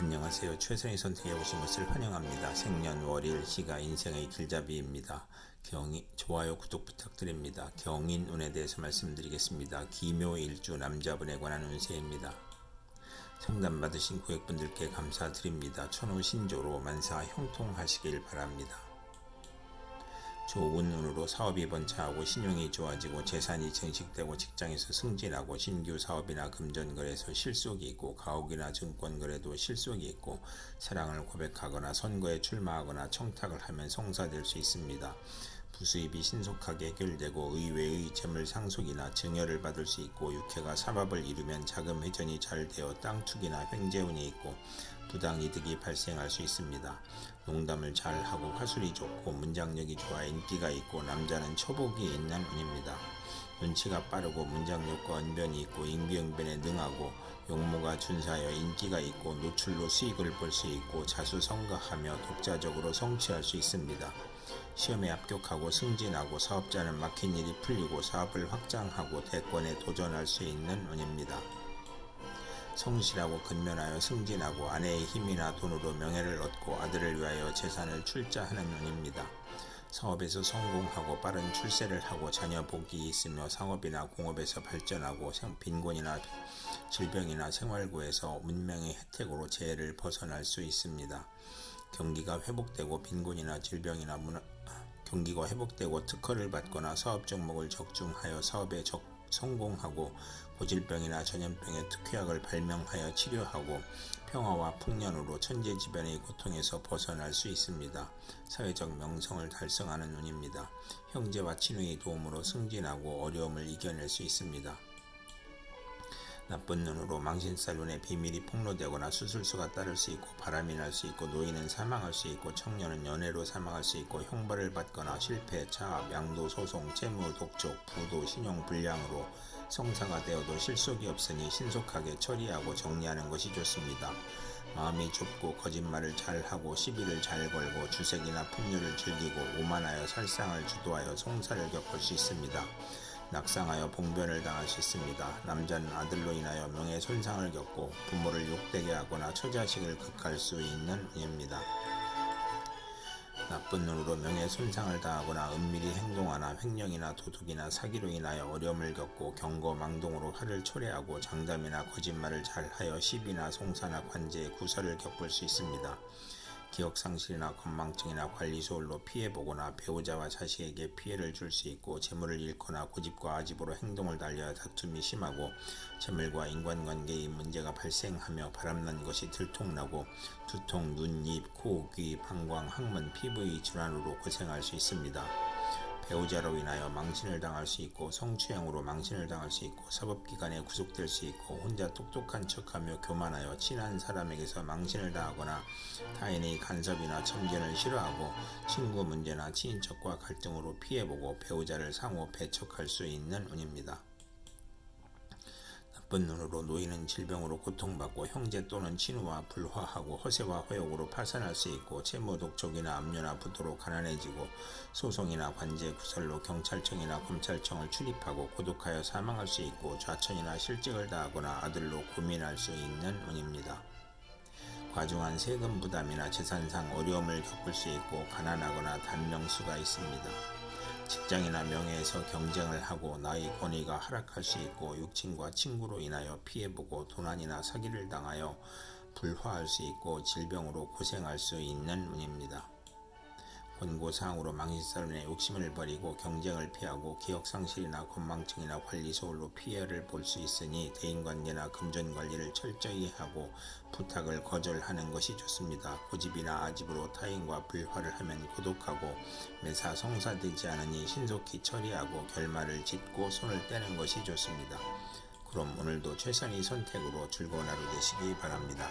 안녕하세요. 최선의 선택에 오신 것을 환영합니다. 생년월일 시가 인생의 길잡이입니다. 경이 좋아요 구독 부탁드립니다. 경인 운에 대해서 말씀드리겠습니다. 기묘일주 남자분에 관한 운세입니다. 상담 받으신 고객분들께 감사드립니다. 천호 신조로 만사 형통하시길 바랍니다. 좋은 운으로 사업이 번창하고 신용이 좋아지고 재산이 증식되고 직장에서 승진하고 신규 사업이나 금전거래에서 실속이 있고 가옥이나 증권거래도 실속이 있고 사랑을 고백하거나 선거에 출마하거나 청탁을 하면 성사될 수 있습니다. 부수입이 신속하게 해결되고 의외의 재물 상속이나 증여를 받을 수 있고 육회가 삼합을 이루면 자금 회전이 잘 되어 땅 투기나 횡재운이 있고 부당 이득이 발생할 수 있습니다. 농담을 잘 하고 화술이 좋고 문장력이 좋아 인기가 있고 남자는 처복이 있는 운입니다. 눈치가 빠르고 문장력과 언변이 있고 임기응변에 능하고 용모가 준사하여 인기가 있고 노출로 수익을 볼 수 있고 자수성가하며 독자적으로 성취할 수 있습니다. 시험에 합격하고 승진하고 사업자는 막힌 일이 풀리고 사업을 확장하고 대권에 도전할 수 있는 운입니다. 성실하고 근면하여 승진하고 아내의 힘이나 돈으로 명예를 얻고 아들을 위하여 재산을 출자하는 운입니다. 사업에서 성공하고 빠른 출세를 하고 자녀 복이 있으며 상업이나 공업에서 발전하고 생- 빈곤이나 질병이나 생활고에서 문명의 혜택으로 재해를 벗어날 수 있습니다. 경기가 회복되고 빈곤이나 질병이나 문화, 경기가 회복되고 특허를 받거나 사업 종목을 적중하여 사업에 적, 성공하고 고질병이나 전염병의 특효약을 발명하여 치료하고 평화와 풍년으로 천재지변의 고통에서 벗어날 수 있습니다. 사회적 명성을 달성하는 운입니다. 형제와 친구의 도움으로 승진하고 어려움을 이겨낼 수 있습니다. 나쁜 눈으로 망신살론의 비밀이 폭로되거나 수술수가 따를 수 있고 바람이 날 수 있고 노인은 사망할 수 있고 청년은 연애로 사망할 수 있고 형벌을 받거나 실패, 차압, 양도, 소송, 채무, 독촉, 부도, 신용 불량으로 성사가 되어도 실속이 없으니 신속하게 처리하고 정리하는 것이 좋습니다. 마음이 좁고 거짓말을 잘하고 시비를 잘 걸고 주색이나 풍류를 즐기고 오만하여 살상을 주도하여 송사를 겪을 수 있습니다. 낙상하여 봉변을 있습니다. 남자는 아들로 인하여 명예 손상을 겪고 부모를 욕되게 하거나 처자식을 극할 수 있는 운입니다. 나쁜 눈으로 명예 손상을 당하거나 은밀히 행동하나 횡령이나 도둑이나 사기로 인하여 어려움을 겪고 경고 망동으로 화를 초래하고 장담이나 거짓말을 잘하여 시비나 송사나 관제에 구설을 겪을 수 있습니다. 기억 상실이나 건망증이나 관리 소홀로 피해 보거나 배우자와 자식에게 피해를 줄 수 있고 재물을 잃거나 고집과 아집으로 행동을 달려 다툼이 심하고 재물과 인간관계의 문제가 발생하며 바람난 것이 들통나고 두통, 눈, 입, 코, 귀, 방광, 항문, 피부의 질환으로 고생할 수 있습니다. 배우자로 인하여 망신을 당할 수 있고 성추행으로 망신을 당할 수 있고 사법기관에 구속될 수 있고 혼자 똑똑한 척하며 교만하여 친한 사람에게서 망신을 당하거나 타인의 간섭이나 참견을 싫어하고 친구 문제나 친인척과 갈등으로 피해보고 배우자를 상호 배척할 수 있는 운입니다. 나쁜 눈으로 노인은 질병으로 고통받고 형제 또는 친우와 불화하고 허세와 허욕으로 파산할 수 있고 채무 독촉이나 압류나 부도로 가난해지고 소송이나 관제 구설로 경찰청이나 검찰청을 출입하고 고독하여 사망할 수 있고 좌천이나 실직을 당하거나 아들로 고민할 수 있는 운입니다. 과중한 세금 부담이나 재산상 어려움을 겪을 수 있고 가난하거나 단명수가 있습니다. 직장이나 명예에서 경쟁을 하고 나의 권위가 하락할 수 있고 육친과 친구로 인하여 피해보고 도난이나 사기를 당하여 불화할 수 있고 질병으로 고생할 수 있는 운입니다. 권고사항으로 망신살론에 욕심을 버리고 경쟁을 피하고 기억상실이나 건망증이나 관리 소홀로 피해를 볼 수 있으니 대인관계나 금전관리를 철저히 하고 부탁을 거절하는 것이 좋습니다. 고집이나 아집으로 타인과 불화를 하면 고독하고 매사 성사되지 않으니 신속히 처리하고 결말을 짓고 손을 떼는 것이 좋습니다. 그럼 오늘도 최선의 선택으로 즐거운 하루 되시기 바랍니다.